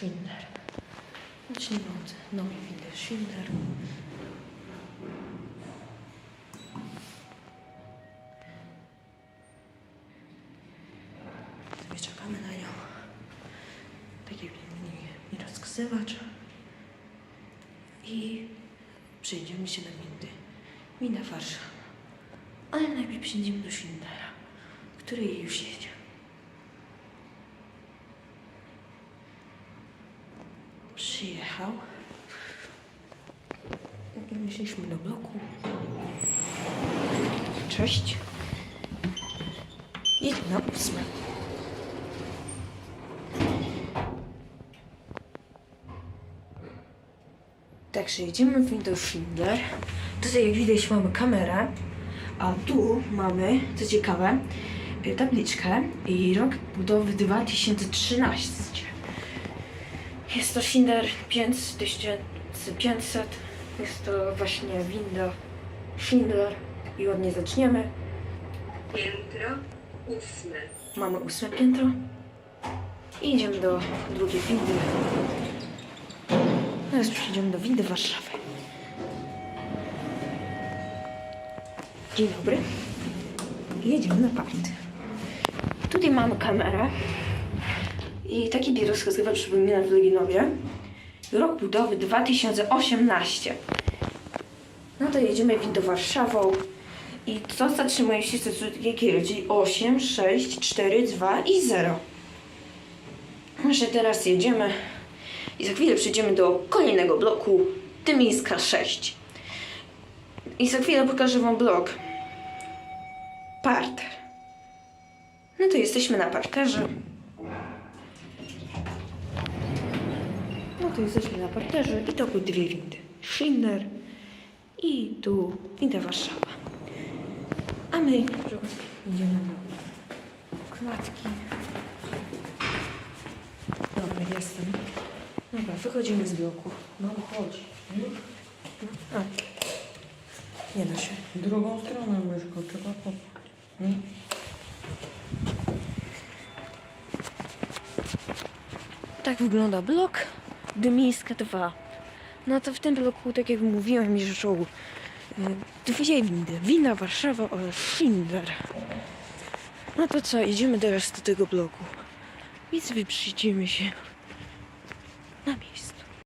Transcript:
Schindler. Zacznijmy od nowej windy Schindler. Sobie czekamy na nią. Taki mini, mini rozkazywać. I przejdziemy się na windy. Winda Warszawa. Ale najpierw przejdziemy do Schindlera, który już jedzie. Przyjechał. Myśleliśmy do bloku. Cześć. Jedziemy na ósme. Także jedziemy w Windows Schindler. Tutaj jak widać mamy kamerę, a tu mamy, co ciekawe, tabliczkę i rok budowy 2013. Jest to Schindler 5500. Jest to właśnie winda Schindler i od niej zaczniemy. Piętro ósme. Mamy ósme piętro i idziemy do drugiej windy. Teraz przejdziemy do windy Warszawy. Dzień dobry. Jedziemy na party. Tutaj mamy kamerę i taki bieg rozkazywa przypomina w Leginowie. Rok budowy 2018. No to jedziemy windą Warszawą. I co zatrzymuje się stosunki kierowcy 8, 6, 4, 2 i 0. Że teraz jedziemy i za chwilę przejdziemy do kolejnego bloku Tymińska 6. I za chwilę pokażę Wam blok parter. No to jesteśmy na parterze. No to jesteśmy na parterze i to były dwie windy. Schindler i tu winda Warszawa. A my idziemy do klatki. Dobra, jestem. Dobra, wychodzimy z bloku. No chodź. A. Nie da się. Drugą stronę myszką trzeba popchać. Nie? Tak wygląda blok Dymińska 2. No to w tym bloku, tak jak mówiłem, jeżdżą y, dwie windy. Winda Warszawa oraz Schindler. No to co, idziemy teraz do tego bloku. I sobie przyjdziemy się na miejsce.